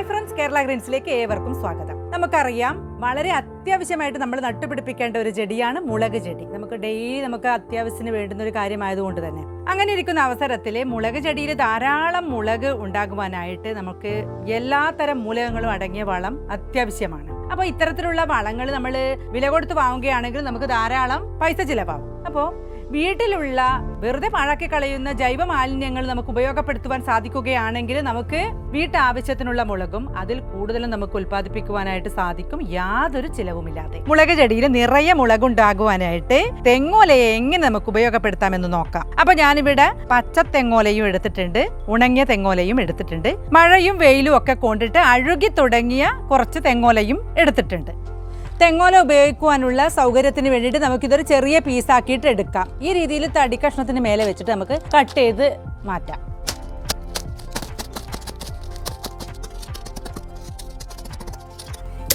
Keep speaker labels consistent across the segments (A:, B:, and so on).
A: Hi friends Kerala ഗ്രീൻസിലേക്ക് ഏവർക്കും സ്വാഗതം. നമുക്കറിയാം വളരെ അത്യാവശ്യമായിട്ട് നമ്മൾ നട്ടുപിടിപ്പിക്കേണ്ട ഒരു ചെടിയാണ് മുളക് ചെടി. നമുക്ക് ഡെയിലി നമുക്ക് അത്യാവശ്യത്തിന് വേണ്ടുന്ന ഒരു കാര്യമായതുകൊണ്ട് തന്നെ. അങ്ങനെ ഇരിക്കുന്ന അവസരത്തിൽ മുളക് ചെടിയിൽ ധാരാളം മുളക് ഉണ്ടാകുവാനായിട്ട് നമുക്ക് എല്ലാത്തരം മൂലകങ്ങളും അടങ്ങിയ വളം അത്യാവശ്യമാണ്. അപ്പോൾ ഇത്തരത്തിലുള്ള വളങ്ങൾ നമ്മൾ വില കൊടുത്ത് വാങ്ങുകയാണെങ്കിൽ നമുക്ക് ധാരാളം പൈസ ചിലവാകും. അപ്പോൾ വീട്ടിലുള്ള വെറുതെ പാഴാക്കി കളയുന്ന ജൈവ മാലിന്യങ്ങൾ നമുക്ക് ഉപയോഗപ്പെടുത്തുവാൻ സാധിക്കുകയാണെങ്കിൽ നമുക്ക് വീട്ടാവശ്യത്തിനുള്ള മുളകും അതിൽ കൂടുതലും നമുക്ക് ഉൽപ്പാദിപ്പിക്കുവാനായിട്ട് സാധിക്കും. യാതൊരു ചിലവുമില്ലാതെ. മുളക് ചെടിയിൽ നിറയെ മുളകുണ്ടാകുവാനായിട്ട് തെങ്ങോലയെ എങ്ങനെ നമുക്ക് ഉപയോഗപ്പെടുത്താമെന്ന് നോക്കാം. അപ്പൊ ഞാനിവിടെ പച്ച തെങ്ങോലയും എടുത്തിട്ടുണ്ട് ഉണങ്ങിയ തെങ്ങോലയും എടുത്തിട്ടുണ്ട്. മഴയും വെയിലും ഒക്കെ കൊണ്ടിട്ട് അഴുകി തുടങ്ങിയ കുറച്ച് തെങ്ങോലയും എടുത്തിട്ടുണ്ട്. തെങ്ങോല ഉപയോഗിക്കുവാനുള്ള സൗകര്യത്തിന് വേണ്ടിയിട്ട് നമുക്കിതൊരു ചെറിയ പീസാക്കിയിട്ട് എടുക്കാം. ഈ രീതിയിൽ തടി കഷ്ണത്തിന് മേലെ വെച്ചിട്ട് നമുക്ക് കട്ട് ചെയ്ത് മാറ്റാം.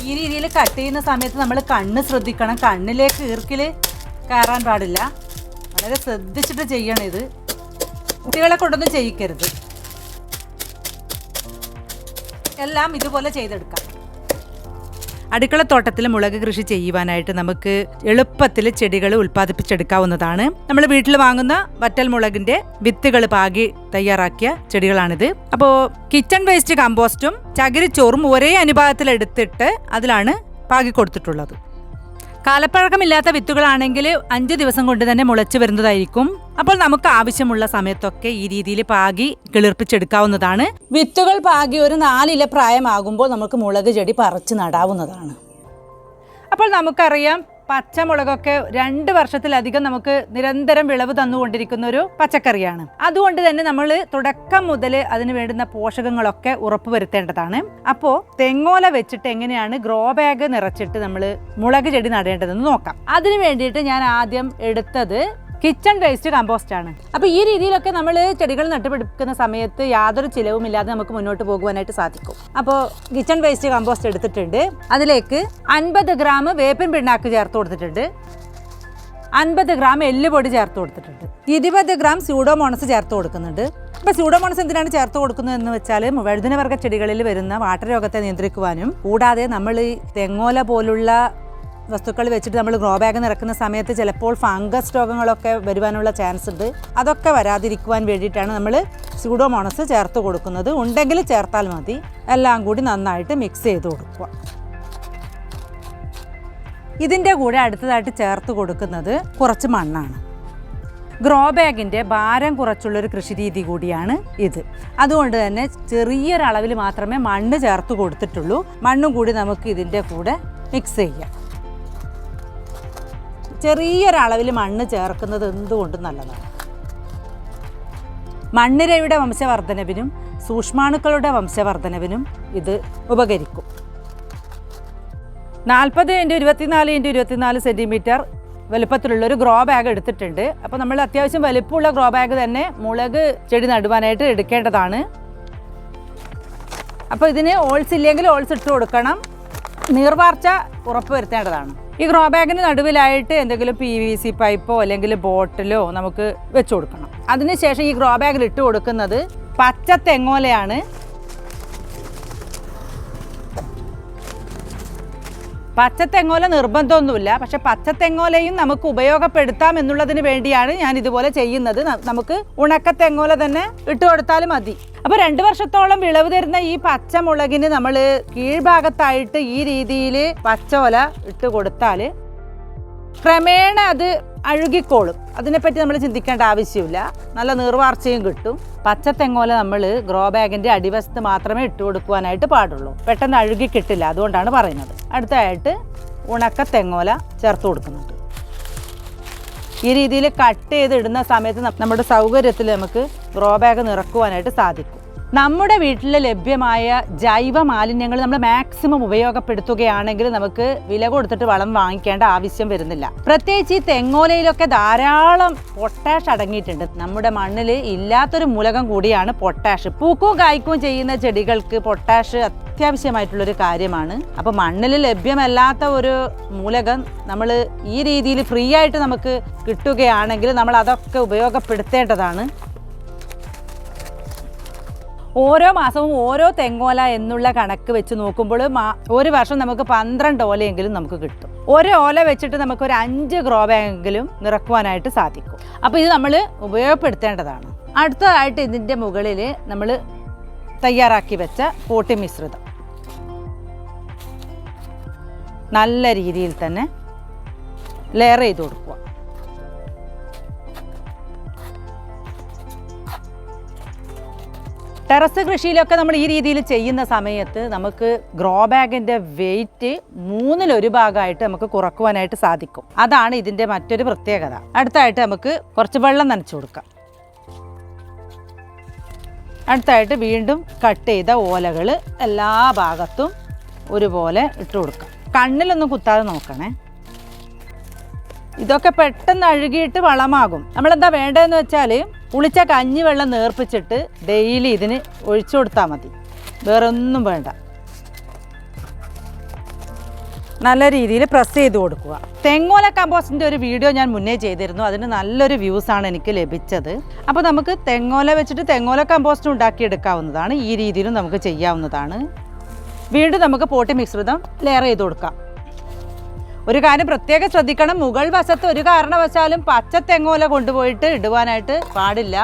A: ഈ രീതിയിൽ കട്ട് ചെയ്യുന്ന സമയത്ത് നമ്മൾ കണ്ണ് ശ്രദ്ധിക്കണം. കണ്ണിലേക്ക് ഈർക്കിൽ കയറാൻ പാടില്ല. വളരെ ശ്രദ്ധിച്ചിട്ട് ചെയ്യണം ഇത്. കുട്ടികളെ കൊണ്ടൊന്നും ചെയ്യിക്കരുത്. എല്ലാം ഇതുപോലെ ചെയ്തെടുക്കാം. അടുക്കളത്തോട്ടത്തിൽ മുളക് കൃഷി ചെയ്യുവാനായിട്ട് നമുക്ക് എളുപ്പത്തിൽ ചെടികൾ ഉൽപ്പാദിപ്പിച്ചെടുക്കാവുന്നതാണ്. നമ്മൾ വീട്ടിൽ വാങ്ങുന്ന വറ്റൽ മുളകിന്റെ വിത്തുകൾ പാകി തയ്യാറാക്കിയ ചെടികളാണിത്. അപ്പോൾ കിച്ചൺ വേസ്റ്റ് കമ്പോസ്റ്റും ചകിരിച്ചോറും ഒരേ അനുപാതത്തിൽ എടുത്തിട്ട് അതിലാണ് പാകി കൊടുത്തിട്ടുള്ളത്. കാലപ്പഴക്കമില്ലാത്ത വിത്തുകളാണെങ്കിൽ അഞ്ച് ദിവസം കൊണ്ട് തന്നെ മുളച്ചു വരുന്നതായിരിക്കും. അപ്പോൾ നമുക്ക് ആവശ്യമുള്ള സമയത്തൊക്കെ ഈ രീതിയിൽ പാകി കിളിർപ്പിച്ചെടുക്കാവുന്നതാണ്. വിത്തുകൾ പാകി ഒരു നാലില പ്രായമാകുമ്പോൾ നമുക്ക് മുളക് ചെടി പറിച്ച് നടാവുന്നതാണ്. അപ്പോൾ നമുക്കറിയാം പച്ചമുളകൊക്കെ രണ്ട് വർഷത്തിലധികം നമുക്ക് നിരന്തരം വിളവ് തന്നുകൊണ്ടിരിക്കുന്ന ഒരു പച്ചക്കറിയാണ്. അതുകൊണ്ട് തന്നെ നമ്മൾ തുടക്കം മുതൽ അതിന് വേണ്ടുന്ന പോഷകങ്ങളൊക്കെ ഉറപ്പുവരുത്തേണ്ടതാണ്. അപ്പോൾ തെങ്ങോല വെച്ചിട്ട് എങ്ങനെയാണ് ഗ്രോ ബാഗ് നിറച്ചിട്ട് നമ്മൾ മുളക് ചെടി നടേണ്ടതെന്ന് നോക്കാം. അതിന് വേണ്ടിയിട്ട് ഞാൻ ആദ്യം എടുത്തത് കിച്ചൺ വേസ്റ്റ് കമ്പോസ്റ്റ് ആണ്. അപ്പോൾ ഈ രീതിയിലൊക്കെ നമ്മൾ ചെടികൾ നട്ടുപിടിക്കുന്ന സമയത്ത് യാതൊരു ചിലവുമില്ലാതെ നമുക്ക് മുന്നോട്ട് പോകുവാനായിട്ട് സാധിക്കും. അപ്പോൾ കിച്ചൺ വേസ്റ്റ് കമ്പോസ്റ്റ് എടുത്തിട്ടുണ്ട്. അതിലേക്ക് അൻപത് ഗ്രാം വേപ്പൻ പിണ്ണാക്ക് ചേർത്ത് കൊടുത്തിട്ടുണ്ട്. അൻപത് ഗ്രാം എല്ലുപൊടി ചേർത്ത് കൊടുത്തിട്ടുണ്ട്. ഇരുപത് ഗ്രാം സ്യൂഡോമോണസ് ചേർത്ത് കൊടുക്കുന്നുണ്ട്. അപ്പോൾ സ്യൂഡോമോണസ് എന്തിനാണ് ചേർത്ത് കൊടുക്കുന്നത് എന്ന് വെച്ചാൽ വഴുതനവർഗ ചെടികളിൽ വരുന്ന വാട്ടർ രോഗത്തെ നിയന്ത്രിക്കുവാനും കൂടാതെ നമ്മൾ തെങ്ങോല പോലുള്ള വസ്തുക്കൾ വെച്ചിട്ട് നമ്മൾ ഗ്രോ ബാഗ് നിറക്കുന്ന സമയത്ത് ചിലപ്പോൾ ഫംഗസ് രോഗങ്ങളൊക്കെ വരുവാനുള്ള ചാൻസ് ഉണ്ട്. അതൊക്കെ വരാതിരിക്കുവാൻ വേണ്ടിയിട്ടാണ് നമ്മൾ സ്യൂഡോമോണസ് ചേർത്ത് കൊടുക്കുന്നത്. ഉണ്ടെങ്കിൽ ചേർത്താൽ മതി. എല്ലാം കൂടി നന്നായിട്ട് മിക്സ് ചെയ്ത് കൊടുക്കുക. ഇതിന്റെ കൂടെ അടുത്തതായിട്ട് ചേർത്ത് കൊടുക്കുന്നത് കുറച്ച് മണ്ണാണ്. ഗ്രോ ബാഗിന്റെ ഭാരം കുറച്ചുള്ളൊരു കൃഷിരീതി കൂടിയാണ് ഇത്. അതുകൊണ്ട് തന്നെ ചെറിയൊരളവിൽ മാത്രമേ മണ്ണ് ചേർത്ത് കൊടുത്തിട്ടുള്ളൂ. മണ്ണും കൂടി നമുക്ക് ഇതിന്റെ കൂടെ മിക്സ് ചെയ്യാം. ചെറിയൊരളവിൽ മണ്ണ് ചേർക്കുന്നത് എന്തുകൊണ്ടും നല്ലതാണ്? മണ്ണിരയുടെ വംശവർദ്ധനവിനും സൂക്ഷ്മാണുക്കളുടെ വംശവർദ്ധനവിനും ഇത് ഉപകരിക്കും. നാൽപ്പത് ഇന്റു ഇരുപത്തിനാല് ഇന്റു ഇരുപത്തിനാല് സെന്റിമീറ്റർ വലുപ്പത്തിലുള്ള ഒരു ഗ്രോ ബാഗ് എടുത്തിട്ടുണ്ട്. അപ്പോൾ നമ്മൾ അത്യാവശ്യം വലുപ്പമുള്ള ഗ്രോ ബാഗ് തന്നെ മുളക് ചെടി നടുവാനായിട്ട് എടുക്കേണ്ടതാണ്. അപ്പോൾ ഇതിന് ഓൾസ് ഇല്ലെങ്കിൽ ഓൾസ് ഇട്ട് കൊടുക്കണം. നീർവാർച്ച ഉറപ്പ് വരുത്തേണ്ടതാണ് ഈ ഗ്രോ ബാഗിന് നടുവിലായിട്ട് എന്തെങ്കിലും പി വി സി പൈപ്പോ അല്ലെങ്കിൽ ബോട്ടിലോ നമുക്ക് വെച്ചു കൊടുക്കണം. അതിനുശേഷം ഈ ഗ്രോ ബാഗിൽ ഇട്ട് കൊടുക്കുന്നത് പച്ച തെങ്ങോലയാണ്. പച്ചത്തെങ്ങോല നിർബന്ധമൊന്നുമില്ല. പക്ഷെ പച്ചത്തെങ്ങോലയും നമുക്ക് ഉപയോഗപ്പെടുത്താം എന്നുള്ളതിന് വേണ്ടിയാണ് ഞാൻ ഇതുപോലെ ചെയ്യുന്നത്. നമുക്ക് ഉണക്കത്തെങ്ങോല തന്നെ ഇട്ട് കൊടുത്താൽ മതി. അപ്പോൾ രണ്ട് വർഷത്തോളം വിളവ് തരുന്ന ഈ പച്ചമുളകിന് നമ്മൾ കീഴ്ഭാഗത്തായിട്ട് ഈ രീതിയിൽ പച്ചോല ഇട്ട് കൊടുത്താൽ ക്രമേണ അത് അഴുകിക്കോളും. അതിനെപ്പറ്റി നമ്മൾ ചിന്തിക്കേണ്ട ആവശ്യമില്ല. നല്ല നീർവാർച്ചയും കിട്ടും. പച്ച തെങ്ങോല നമ്മൾ ഗ്രോ ബാഗിന്റെ അടിവശത്ത് മാത്രമേ ഇട്ട് കൊടുക്കുവാനായിട്ട് പാടുള്ളൂ. പെട്ടെന്ന് അഴുകി കിട്ടില്ല അതുകൊണ്ടാണ് പറയുന്നത്. അടുത്തതായിട്ട് ഉണക്ക തെങ്ങോല ചേർത്ത് കൊടുക്കുന്നുണ്ട് ഈ രീതിയിൽ കട്ട് ചെയ്ത് ഇടുന്ന സമയത്ത് നമ്മുടെ സൗകര്യത്തിൽ നമുക്ക് ഗ്രോ ബാഗ് നിറക്കുവാനായിട്ട് സാധിക്കും. നമ്മുടെ വീട്ടിൽ ലഭ്യമായ ജൈവ മാലിന്യങ്ങൾ നമ്മൾ മാക്സിമം ഉപയോഗപ്പെടുത്തുകയാണെങ്കിൽ നമുക്ക് വില കൊടുത്തിട്ട് വളം വാങ്ങിക്കേണ്ട ആവശ്യം വരുന്നില്ല. പ്രത്യേകിച്ച് ഈ തെങ്ങോലയിലൊക്കെ ധാരാളം പൊട്ടാഷ് അടങ്ങിയിട്ടുണ്ട്. നമ്മുടെ മണ്ണിൽ ഇല്ലാത്തൊരു മൂലകം കൂടിയാണ് പൊട്ടാഷ്. പൂക്കും കായ്ക്കും ചെയ്യുന്ന ചെടികൾക്ക് പൊട്ടാഷ് അത്യാവശ്യമായിട്ടുള്ളൊരു കാര്യമാണ്. അപ്പോൾ മണ്ണിൽ ലഭ്യമല്ലാത്ത ഒരു മൂലകം നമ്മൾ ഈ രീതിയിൽ ഫ്രീ ആയിട്ട് നമുക്ക് കിട്ടുകയാണെങ്കിൽ നമ്മൾ അതൊക്കെ ഉപയോഗപ്പെടുത്തേണ്ടതാണ്. ഓരോ മാസവും ഓരോ തെങ്ങോല എന്നുള്ള കണക്ക് വെച്ച് നോക്കുമ്പോൾ ഒരു വർഷം നമുക്ക് പന്ത്രണ്ട് ഓലയെങ്കിലും നമുക്ക് കിട്ടും. ഒരു ഓല വെച്ചിട്ട് നമുക്ക് ഒരു അഞ്ച് ഗ്രോ ബാഗെങ്കിലും നിറക്കുവാനായിട്ട് സാധിക്കും. അപ്പോൾ ഇത് നമ്മൾ ഉപയോഗപ്പെടുത്തേണ്ടതാണ്. അടുത്തതായിട്ട് ഇതിന്റെ മുകളിൽ നമ്മൾ തയ്യാറാക്കി വെച്ച പോട്ടി മിശ്രിതം. നല്ല രീതിയിൽ തന്നെ ലെയർ ചെയ്ത് കൊടുക്കുക. ടെറസ് കൃഷിയിലൊക്കെ നമ്മൾ ഈ രീതിയിൽ ചെയ്യുന്ന സമയത്ത് നമുക്ക് ഗ്രോ ബാഗിന്റെ വെയിറ്റ് മൂന്നിലൊരു ഭാഗമായിട്ട് നമുക്ക് കുറക്കുവാനായിട്ട് സാധിക്കും. അതാണ് ഇതിന്റെ മറ്റൊരു പ്രത്യേകത. അടുത്തായിട്ട് നമുക്ക് കുറച്ച് വെള്ളം നനച്ചു കൊടുക്കാം. അടുത്തായിട്ട് വീണ്ടും കട്ട് ചെയ്ത ഓലകൾ എല്ലാ ഭാഗത്തും ഒരുപോലെ ഇട്ട് കൊടുക്കാം. കണ്ണിലൊന്നും കുത്താതെ നോക്കണേ. ഇതൊക്കെ പെട്ടെന്ന് അഴുകിയിട്ട് വളമാകും. നമ്മളെന്താ വേണ്ടതെന്ന് വെച്ചാൽ പുളിച്ച കഞ്ഞി വെള്ളം നേർപ്പിച്ചിട്ട് ഡെയിലി ഇതിന് ഒഴിച്ചു കൊടുത്താൽ മതി. വേറെ ഒന്നും വേണ്ട. നല്ല രീതിയിൽ പ്രസ് ചെയ്ത് കൊടുക്കുക. തെങ്ങോല കമ്പോസ്റ്റിന്റെ ഒരു വീഡിയോ ഞാൻ മുന്നേ ചെയ്തിരുന്നു. അതിന് നല്ലൊരു വ്യൂസ് ആണ് എനിക്ക് ലഭിച്ചത്. അപ്പോൾ നമുക്ക് തെങ്ങോല വെച്ചിട്ട് തെങ്ങോല കമ്പോസ്റ്റ് ഉണ്ടാക്കിയെടുക്കാവുന്നതാണ്. ഈ രീതിയിലും നമുക്ക് ചെയ്യാവുന്നതാണ്. വീണ്ടും നമുക്ക് പോട്ടി മിശ്രിതം ലെയർ ചെയ്ത് കൊടുക്കാം. ഒരു കാര്യം പ്രത്യേകം ശ്രദ്ധിക്കണം. മുകൾ വശത്ത് ഒരു കാരണവശാലും പച്ച തെങ്ങോല കൊണ്ടുപോയിട്ട് ഇടുവാനായിട്ട് പാടില്ല.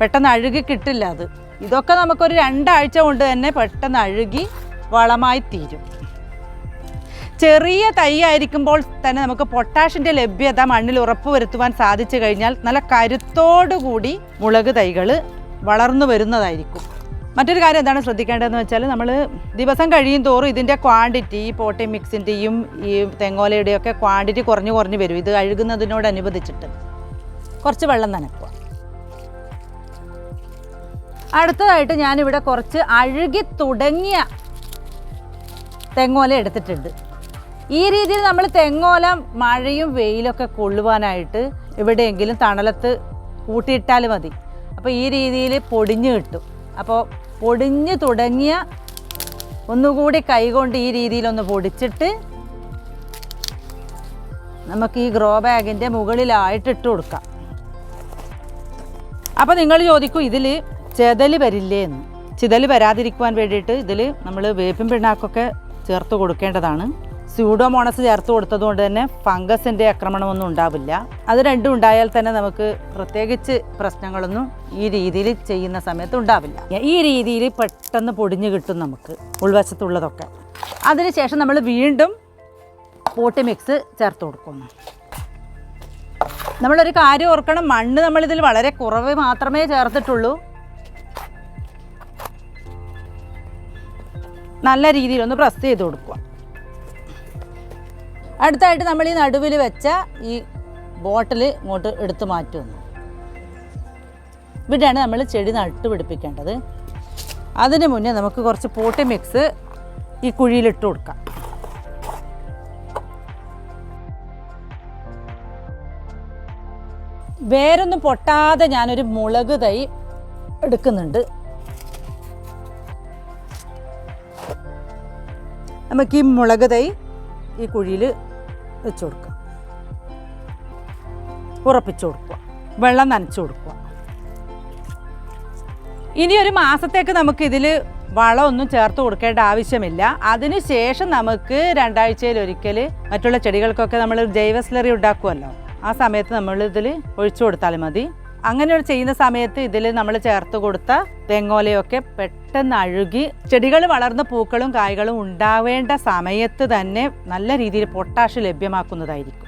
A: പെട്ടെന്ന് അഴുകി കിട്ടില്ല അത്. ഇതൊക്കെ നമുക്കൊരു രണ്ടാഴ്ച കൊണ്ട് തന്നെ പെട്ടെന്ന് അഴുകി വളമായി തീരും. ചെറിയ തൈ ആയിരിക്കുമ്പോൾ തന്നെ നമുക്ക് പൊട്ടാഷിന്റെ ലഭ്യത മണ്ണിൽ ഉറപ്പുവരുത്തുവാൻ സാധിച്ചു കഴിഞ്ഞാൽ നല്ല കരുത്തോടുകൂടി മുളക് തൈകൾ വളർന്നു വരുന്നതായിരിക്കും. മറ്റൊരു കാര്യം എന്താണ് ശ്രദ്ധിക്കേണ്ടതെന്ന് വെച്ചാൽ നമ്മൾ ദിവസം കഴിയും തോറും ഇതിന്റെ ക്വാണ്ടിറ്റി ഈ പോട്ടി മിക്സിന്റെയും ഈ തെങ്ങോലയുടെയും ഒക്കെ ക്വാണ്ടിറ്റി കുറഞ്ഞു കുറഞ്ഞു വരും. ഇത് കഴുകുന്നതിനോടനുബന്ധിച്ചിട്ട് കുറച്ച് വെള്ളം നനക്കുക. അടുത്തതായിട്ട് ഞാനിവിടെ കുറച്ച് അഴുകി തുടങ്ങിയ തെങ്ങോല എടുത്തിട്ടുണ്ട്. ഈ രീതിയിൽ നമ്മൾ തെങ്ങോല മഴയും വെയിലൊക്കെ കൊള്ളുവാനായിട്ട് എവിടെയെങ്കിലും തണലത്ത് കൂട്ടിയിട്ടാൽ മതി. അപ്പോൾ ഈ രീതിയിൽ പൊടിഞ്ഞു കിട്ടും. അപ്പോൾ പൊടിഞ്ഞു തുടങ്ങിയ ഒന്നുകൂടി കൈകൊണ്ട് ഈ രീതിയിലൊന്ന് പൊടിച്ചിട്ട് നമുക്ക് ഈ ഗ്രോ ബാഗിന്റെ മുകളിലായിട്ട് ഇട്ട് കൊടുക്കാം. അപ്പോൾ നിങ്ങൾ ചോദിക്കും ഇതിൽ ചെതൽ വരില്ലേ എന്ന്. ചിതൽ വരാതിരിക്കുവാൻ വേണ്ടിയിട്ട് ഇതിൽ നമ്മൾ വേപ്പിൻ പിണ്ണാക്കൊക്കെ ചേർത്ത് കൊടുക്കേണ്ടതാണ്. സ്യൂഡോമോണസ് ചേർത്ത് കൊടുത്തത് കൊണ്ട് തന്നെ ഫംഗസിന്റെ ആക്രമണമൊന്നും ഉണ്ടാവില്ല. അത് രണ്ടും ഉണ്ടായാൽ തന്നെ നമുക്ക് പ്രത്യേകിച്ച് പ്രശ്നങ്ങളൊന്നും ഈ രീതിയിൽ ചെയ്യുന്ന സമയത്ത് ഉണ്ടാവില്ല. ഈ രീതിയിൽ പെട്ടെന്ന് പൊടിഞ്ഞു കിട്ടും നമുക്ക് ഉൾവശത്തുള്ളതൊക്കെ. അതിനുശേഷം നമ്മൾ വീണ്ടും പോട്ടി മിക്സ് ചേർത്ത് കൊടുക്കുന്നു നമ്മളൊരു കാര്യം ഓർക്കണം മണ്ണ് നമ്മളിതിൽ വളരെ കുറവ് മാത്രമേ ചേർത്തിട്ടുള്ളൂ. നല്ല രീതിയിലൊന്ന് പ്രസ് ചെയ്ത് കൊടുക്കുക. അടുത്തായിട്ട് നമ്മൾ ഈ നടുവിൽ വെച്ച ഈ ബോട്ടിൽ ഇങ്ങോട്ട് എടുത്തു മാറ്റുന്നു. ഇവിടെയാണ് നമ്മൾ ചെടി നട്ട് പിടിപ്പിക്കേണ്ടത്. അതിന് മുന്നേ നമുക്ക് കുറച്ച് പോട്ടി മിക്സ് ഈ കുഴിയിലിട്ട് കൊടുക്കാം. വേരൊന്നും പൊട്ടാതെ ഞാനൊരു മുളക് തൈ എടുക്കുന്നുണ്ട്. നമുക്ക് ഈ മുളക് തൈ ഈ കുഴിയിൽ വെച്ച് കൊടുക്കുക. ഉറപ്പിച്ചു കൊടുക്കുക. വെള്ളം നനച്ചു കൊടുക്കുക. ഇനി ഒരു മാസത്തേക്ക് നമുക്ക് ഇതിൽ വളമൊന്നും ചേർത്ത് കൊടുക്കേണ്ട ആവശ്യമില്ല. അതിനുശേഷം നമുക്ക് രണ്ടാഴ്ചയിൽ ഒരിക്കൽ മറ്റുള്ള ചെടികൾക്കൊക്കെ നമ്മൾ ജൈവ സ്ലറി ഉണ്ടാക്കുമല്ലോ. ആ സമയത്ത് നമ്മൾ ഒഴിച്ചു കൊടുത്താൽ മതി. അങ്ങനെ ചെയ്യുന്ന സമയത്ത് ഇതിൽ നമ്മൾ ചേർത്ത് കൊടുത്ത തെങ്ങോലയൊക്കെ പെട്ടെന്ന് അഴുകി ചെടികൾ വളർന്ന പൂക്കളും കായ്കളും ഉണ്ടാവേണ്ട സമയത്ത് തന്നെ നല്ല രീതിയിൽ പൊട്ടാഷ് ലഭ്യമാക്കുന്നതായിരിക്കും.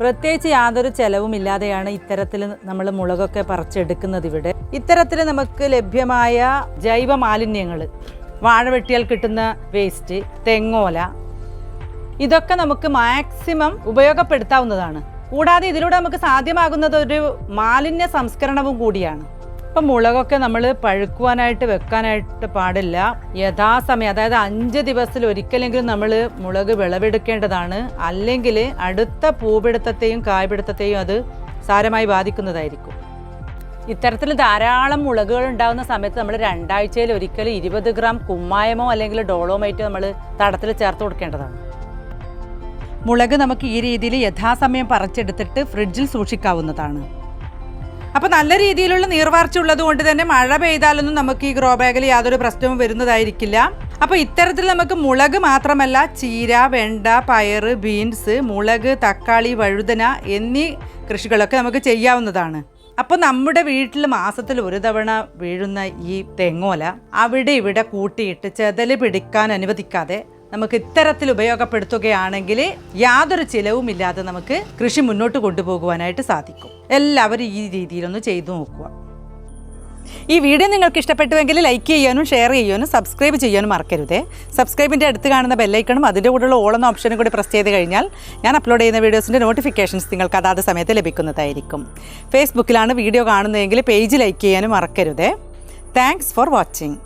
A: പ്രത്യേകിച്ച് യാതൊരു ചെലവും ഇല്ലാതെയാണ് ഇത്തരത്തിൽ നമ്മൾ മുളകൊക്കെ പറിച്ചെടുക്കുന്നത് ഇവിടെ. ഇത്തരത്തിൽ നമുക്ക് ലഭ്യമായ ജൈവ മാലിന്യങ്ങൾ വാഴ വെട്ടിയാൽ കിട്ടുന്ന വേസ്റ്റ് തെങ്ങോല ഇതൊക്കെ നമുക്ക് മാക്സിമം ഉപയോഗപ്പെടുത്താവുന്നതാണ്. കൂടാതെ ഇതിലൂടെ നമുക്ക് സാധ്യമാകുന്നത് ഒരു മാലിന്യ സംസ്കരണവും കൂടിയാണ്. ഇപ്പം മുളകൊക്കെ നമ്മൾ പഴുക്കുവാനായിട്ട് വെക്കാനായിട്ട് പാടില്ല. യഥാസമയം അതായത് അഞ്ച് ദിവസത്തിൽ ഒരിക്കലെങ്കിലും നമ്മൾ മുളക് വിളവെടുക്കേണ്ടതാണ്. അല്ലെങ്കിൽ അടുത്ത പൂപിടുത്തത്തെയും കായ്പിടുത്തത്തെയും അത് സാരമായി ബാധിക്കുന്നതായിരിക്കും. ഇത്തരത്തിൽ ധാരാളം മുളകുകൾ ഉണ്ടാകുന്ന സമയത്ത് നമ്മൾ രണ്ടാഴ്ചയിൽ ഒരിക്കൽ ഇരുപത് ഗ്രാം കുമ്മായമോ അല്ലെങ്കിൽ ഡോളോമൈറ്റോ നമ്മൾ തടത്തിൽ ചേർത്ത് കൊടുക്കേണ്ടതാണ്. മുളക് നമുക്ക് ഈ രീതിയിൽ യഥാസമയം പറിച്ചെടുത്തിട്ട് ഫ്രിഡ്ജിൽ സൂക്ഷിക്കാവുന്നതാണ്. അപ്പോൾ നല്ല രീതിയിലുള്ള നീർവാർച്ച ഉള്ളത് കൊണ്ട് തന്നെ മഴ പെയ്താലൊന്നും നമുക്ക് ഈ ഗ്രോ ബാഗിൽ യാതൊരു പ്രശ്നവും വരുന്നതായിരിക്കില്ല. അപ്പോൾ ഇത്തരത്തിൽ നമുക്ക് മുളക് മാത്രമല്ല ചീര വെണ്ട പയർ ബീൻസ് മുളക് തക്കാളി വഴുതന എന്നീ കൃഷികളൊക്കെ നമുക്ക് ചെയ്യാവുന്നതാണ്. അപ്പോൾ നമ്മുടെ വീട്ടിൽ മാസത്തിൽ ഒരു തവണ വീഴുന്ന ഈ തെങ്ങോല അവിടെ ഇവിടെ കൂട്ടിയിട്ട് ചെതൽ പിടിക്കാൻ അനുവദിക്കാതെ നമുക്ക് ഇത്തരത്തിൽ ഉപയോഗപ്പെടുത്തുകയാണെങ്കിൽ യാതൊരു ചിലവും ഇല്ലാതെ നമുക്ക് കൃഷി മുന്നോട്ട് കൊണ്ടുപോകുവാനായിട്ട് സാധിക്കും. എല്ലാവരും ഈ രീതിയിലൊന്ന് ചെയ്തു നോക്കുക. ഈ വീഡിയോ നിങ്ങൾക്ക് ഇഷ്ടപ്പെട്ടുവെങ്കിൽ ലൈക്ക് ചെയ്യാനും ഷെയർ ചെയ്യാനും സബ്സ്ക്രൈബ് ചെയ്യാനും മറക്കരുതേ. സബ്സ്ക്രൈബിന്റെ അടുത്ത് കാണുന്ന ബെല്ലൈക്കണും അതിന്റെ കൂടെയുള്ള ഓളെന്ന ഓപ്ഷനും കൂടി പ്രസ് ചെയ്ത് കഴിഞ്ഞാൽ ഞാൻ അപ്ലോഡ് ചെയ്യുന്ന വീഡിയോസിന്റെ നോട്ടിഫിക്കേഷൻസ് നിങ്ങൾക്ക് അതാത് സമയത്ത് ലഭിക്കുന്നതായിരിക്കും. ഫേസ്ബുക്കിലാണ് വീഡിയോ കാണുന്നതെങ്കിൽ പേജ് ലൈക്ക് ചെയ്യാനും മറക്കരുതേ. Thanks for watching